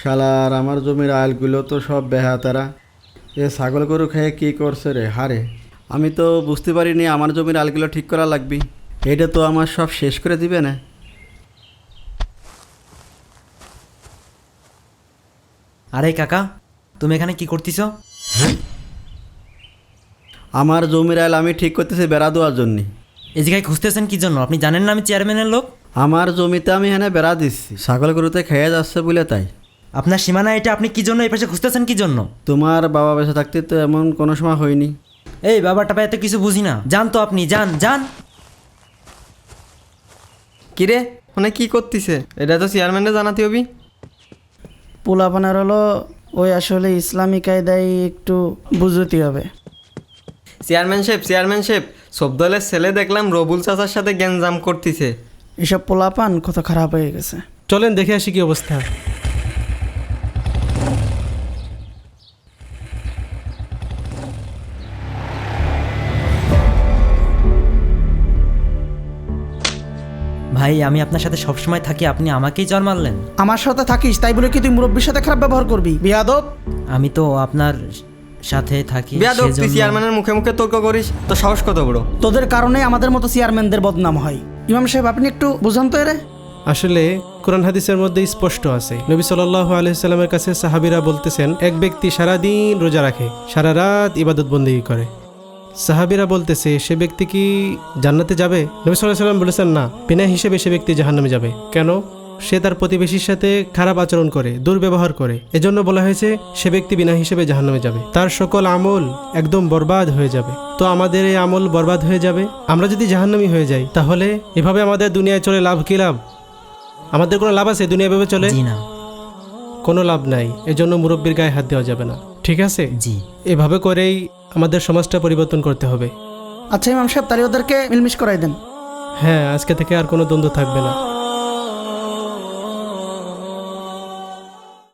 শালার আমার জমির আলগুলো তো সব বেহাতারা এ ছাগল গরু খেয়ে কী করছে রে? হারে। আমি তো বুঝতে পারিনি আমার জমির আলগুলো ঠিক করা লাগবে। এটা তো আমার সব শেষ করে দিবে না। আরে কাকা তুমি এখানে কি করতেছো? আমার জমির আল আমি ঠিক করতেছি বেড়া দেওয়ার জন্যে। এই জায়গায় খুঁজতেছেন কি জন্য? আপনি জানেন না আমি চেয়ারম্যানের লোক? আমার জমিতে আমি এখানে বেড়া দিচ্ছি। ছাগল গরুতে খেয়ে যাচ্ছে বলে তাই। আপনার সীমানা এটা আপনি কি জন্য এই পাশে খুঁজতেছেন কি জন্য? তোমার বাবা বেঁচে থাকতে তো এমন কোনো সময় হয়নি। এই বাবাটা এত কিছু বুঝি না। যান তো আপনি যান যান। কিরে মানে কি করতিছে? এটা তো চেয়ারম্যানে জানাতে হবি। পোলাপানার হলো ওই আসলে ইসলামী কায়দায় একটু বুঝতে হবে। চেয়ারম্যান সাহেব চেয়ারম্যান সাহেব সব দলের ছেলে দেখলাম রবুল চাচার সাথে গ্যাঞ্জাম করতিছে। এসব পোলাপান কত খারাপ হয়ে গেছে। চলেন দেখে আসি কি অবস্থা। ভাই আমি আপনার সাথে সবসময় থাকি আপনি আমাকেই চর মারলেন। আমার সাথে থাকিস তাই বলে কি তুই মুরব্বীর সাথে খারাপ ব্যবহার করবি? বিয়াদব। আমি তো আপনার সাথে থাকি বিয়াদব তুই সেজন্য- চেয়ারম্যানের মুখে মুখে তর্ক করিস তো সাহস কত বড়? তোদের কারণে আমাদের মতো চেয়ারম্যানদের বদনাম হয়। ইমাম সাহেব আপনি একটু বুঝান তো এরে। আসলে কোরআন হাদিসের মধ্যে স্পষ্ট আছে। নবী সাল্লাহ আলহিসাল্লামের কাছে সাহাবিরা বলতেছেন এক ব্যক্তি সারাদিন রোজা রাখে সারা রাত ইবাদত বন্দিগি করে। সাহাবিরা বলতেছে সে ব্যক্তি কি জান্নাতে যাবে? নবী সাল্লাহ সাল্লাম বলেছেন না বিনা হিসেবে সে ব্যক্তি জাহান্নামে যাবে। কেন? সে তার প্রতিবেশীর সাথে খারাপ আচরণ করে দুর্ব্যবহার করে। এজন্য বলা হয়েছে সে ব্যক্তি বিনা হিসেবে জাহান্নামে যাবে। তার সকল আমল একদম বরবাদ হয়ে যাবে। তো আমাদের এই আমল বরবাদ হয়ে যাবে? আমরা যদি জাহান্নামি হয়ে যাই তাহলে এভাবে আমাদের দুনিয়ায় চলে লাভ কি লাভ? আমাদের কোনো লাভ আছে? দুনিয়া ভেবে চলে? কোনো লাভ নাই। এজন্য মুরব্বীর গায়ে হাত দেওয়া যাবে না। ঠিক আছে? জি। এভাবে করেই আমাদের সমাজটা পরিবর্তন করতে হবে। আচ্ছা ইমাম সাহেব তাহলে ওদেরকে মিলমিশ করাই দেন। হ্যাঁ আজকে থেকে আর কোনো দ্বন্দ্ব থাকবে না।